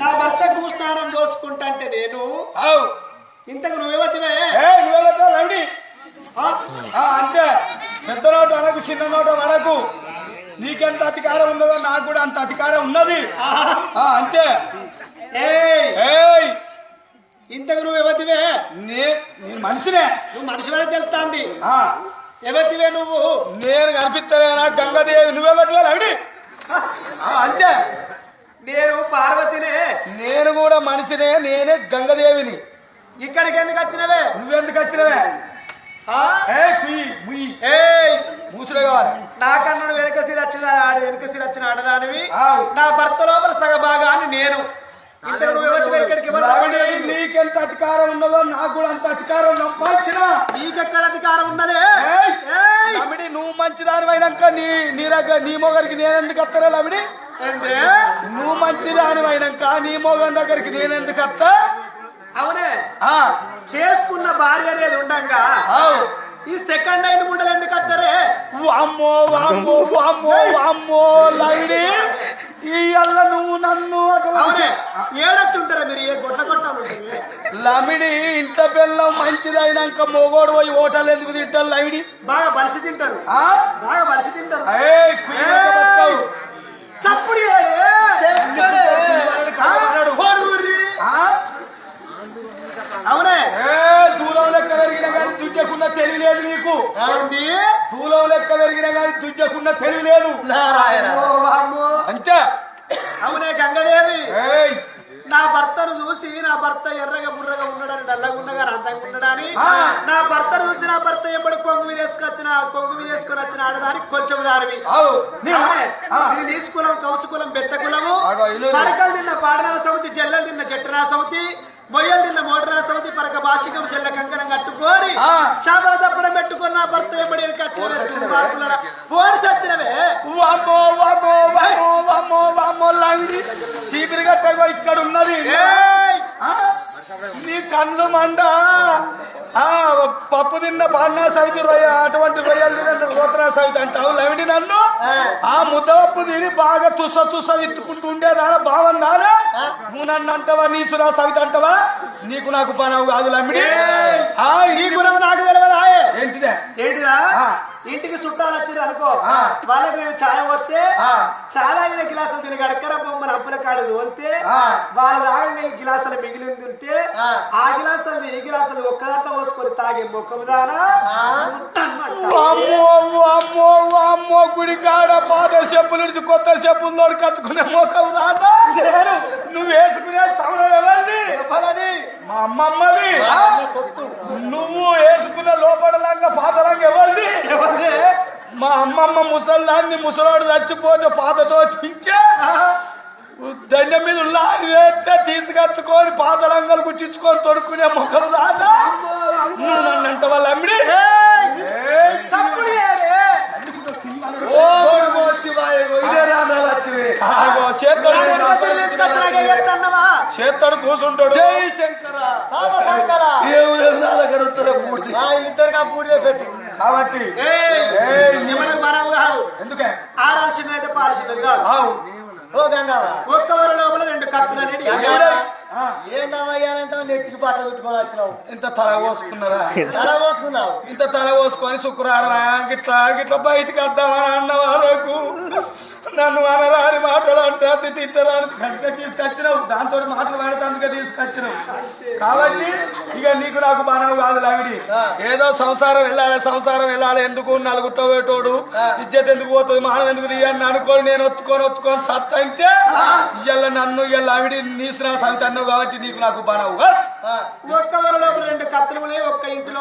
నా భర్తకు స్నానం పోసుకుంటా అంటే నేను? ఇంతకు నువ్వెళ్ళతో లవిడి? అంతే. పెద్ద నోట అనకు చిన్న నోట వడకు. నీకెంత అధికారం ఉన్నదో నాకు కూడా అంత అధికారం ఉన్నది. అంతే. ఇంతకు నువ్వెవతివే? నే నీ మనిషినే. నువ్వు మనిషివనే తెలుస్తాంది ఆ, ఎవతివే నువ్వు? నేను కనిపిస్తలేనా గంగాదేవి? నువ్వెవరివే లవిడి ఆ, అంతే నేను పార్వతినే నేను కూడా మనిషినే నేనే గంగదేవిని. ఇక్కడికి ఎందుకు వచ్చినవే? నువ్వెందుకు వచ్చినవే? మూసులే కావాలి. నాకన్నాడు వెనక సిరి వచ్చిన ఆడు వెనక సిరి వచ్చిన ఆడదానివి. నా భర్త లోపల సగ భాగాన్ని నేను? నీకెంత అధికారం ఉన్నదో నాకు కూడా అంత అధికారం సంపాదించిన నీకెక్కడ అధికారం ఉన్నదే! లమిడి నువ్వు మంచిదాని అయినాక నీ నీ రగ్గ నీ మొగరికి నేను ఎందుకు వస్తారా లమిడి? నువ్వు మంచిదాని అయినాక నీ మొగన్ దగ్గరికి నేను ఎందుకు వస్తా అవునే. ఆ, చేసుకున్న భార్య అనేది ఉండంగా. ఈ సెకండ్ హ్యాండ్ ముండలు ఎందుకు వస్తారే వామ్మో వామ్మో వామ్మో వామ్మో లమిడి ఈ అల్ల నువ్వు నన్ను అవునే. అటువంటి ఏడొచ్చి ఉంటారా మీరు? ఏ గొట్ట ఉంటుంది లమిడి ఇంత పిల్లం మంచిదైనాక మొగోడు పోయి హోటల్ ఎందుకు తింటారు లమిడి? బాగా బలిసి తింటారు. ఆ? బాగా బలిసి తింటారు. ఆ? అవునే. దూరం లెక్క పెరిగిన కానీ దుడ్డకున్న తెలివి లేదు నీకు. దూరం లెక్క పెరిగిన కానీ దుడ్డకున్న తెలివి లేదు. అంతే. అవునే గంగదేవి. నా భర్తను చూసి నా భర్త ఎర్రగా బుర్రగా ఉండడని నల్లగా ఉండగా అందంగా ఉండడని. నా భర్తను చూసి నా భర్త ఎప్పుడు కొంగు మీద వేసుకొచ్చిన కొంగు మీద వేసుకొని వచ్చిన ఆడదానికి కొంచెం దానివి. ఇది నీ కులం కౌసు కులం పెద్ద కులము. పరకలు తిన్న పాడనాల సమితి జల్లలు తిన్న చెట్టునా సమితి మొయ్యలు తిన్న మోటరా సమితి పరక భాషికం చెల్ల కంకణం కట్టుకొని. చేపల తప్పడం పెట్టుకున్న భర్త ఎప్పుడు వచ్చిన ఫోర్స్ వచ్చినవే లాంటి చీపిరి గట్టగో ఇక్కడ ఉన్నది? నీ కళ్ళు మండ. ఆ పప్పు తిన్న పాడినా సవితి రొయ్య అటువంటి రొయ్యలు తిన్న రోతనా సవితి అంటావు లవిడి నన్ను? ఆ. ముద్దపప్పు తిని బాగా తుస తుస ఇత్తుకుంటూ ఉండేదానా బాగుందానా నువ్వు నన్ను అంటావా నీ సురా సవితి అంటావా? నీకు నాకు పనవు కాదు గురం నాకు ఇంటికి చుట్టాలు వచ్చారు అనుకో. వాళ్ళకి నేను ఛాయ వస్తే ఆ. చాలా అయిన గిలాసులు తిని గడకర బొమ్మను అప్పుల కాడు వస్తే ఆ. వాళ్ళ దాగంగా ఈ గిలాసులు మిగిలి ఉంటే ఆ. గిలాసులు ఈ గిలాసులు ఒక్క దాంట్లో పోసుకొని తాగే వామ్మో గుడి కాడ పాత చెప్పులు నుంచి కొత్త చెప్పులు తోడు కచ్చుకునే మోకం రాదా నువ్వు వేసుకునే సమరం ఎవరిది మా అమ్మమ్మది నువ్వు వేసుకున్న లోపల లంగా పాత లంగా ఎవరిది మా అమ్మమ్మ ముసల్దాన్ని ముసలోడు చచ్చిపోతే పాతతో తింటే దండం మీద లారి వేస్తే తీసుకొచ్చుకొని పాత లంగాలు కుట్టించుకొని తొడుక్కునే మొక్కలు రాదా నువ్వు నన్ను అంటే వాళ్ళ అమ్మిడి చేత్తోడు చేత్తోడు కూర్చుంటాడు. జై శంకర. ఏం లేదు నా దగ్గర ఉత్తర బూడిదే పెట్టి కాబట్టి ఏయ్, ఏయ్, నీ- నిమ్మని మనం కాదు. ఎందుకే? ఆరాల్సింది అయితే పాల్సింది కాదు. ఆవు. ఓ గంగావా ఒక్క వర లోపల రెండు కత్తులు అనేది నెత్తికి బట్ట ఇంత తల కోసుకున్నారా తల పోసుకున్నావు. ఇంత తల కోసుకొని శుక్రవారం గిట్లా గిట్లా బయటికి వద్దామని అన్న వరకు నన్ను అనరాని మాటలు అంటే అది తిట్టరాని కనుక తీసుకొచ్చినావు. దాంతో మాటలు పడతాందుకే తీసుకొచ్చినావు. కాబట్టి ఇక నీకు నాకు బాణావు కాదు లావిడి. ఏదో సంసారం వెళ్ళాలి సంసారం వెళ్ళాలి. ఎందుకు నలుగుట్టో పెట్టోడు ఇజ్జత్ ఎందుకు పోతుంది? మానం ఎందుకు తీయాలని అనుకోని నేను ఒత్తుకొని ఒత్తుకొని సత్త అంటే ఇవాళ నన్ను ఇవాళ ఆవిడి నీసిన సవిత అన్నావు కాబట్టి నీకు నాకు బాణావు కాదు. ఒక్క వర లోపల రెండు కత్తులు ఒక్క ఇంటిలో